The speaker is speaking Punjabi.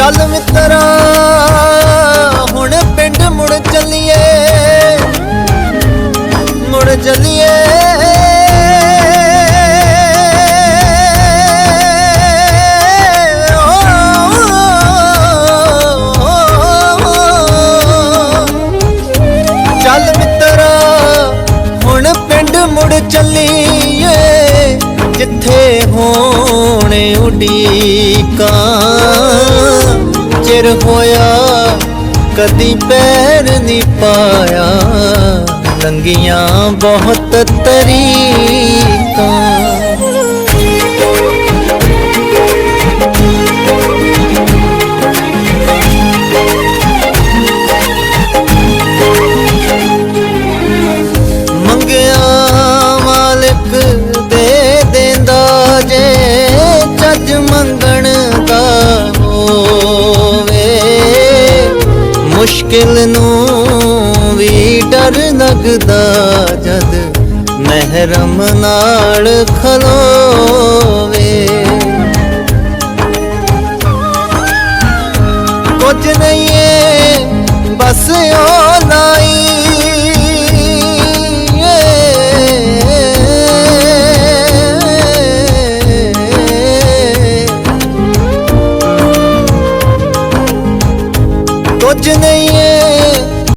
ਚੱਲ ਮਿੱਤਰਾ, ਹੁਣ ਪਿੰਡ ਮੁੜ ਚੱਲੀਏ। ਮੁੜ ਚੱਲੀਏ। ਚੱਲ ਮਿੱਤਰਾ, ਹੁਣ ਪਿੰਡ ਮੁੜ ਚੱਲੀਏ। ਜਿੱਥੇ ਹੋਣ ਉਡੀਕਾਂ। ਚਿਰ ਹੋਇਆ ਕਦੀ ਪੈਰ ਨਹੀਂ ਪਾਇਆ। ਲੰਗੀਆਂ ਬਹੁਤ ਤਰੀ ਮੁਸ਼ਕਿਲ ਨੂੰ ਵੀ ਡਰ ਲੱਗਦਾ ਜਦ ਮਹਿਰਮ ਨਾਲ ਖਲੋਵੇ। ਕੁਝ ਨਹੀਂ ਏ ਬਸ ਉਹ ਬੋਝ ਨਹੀਂ ਏ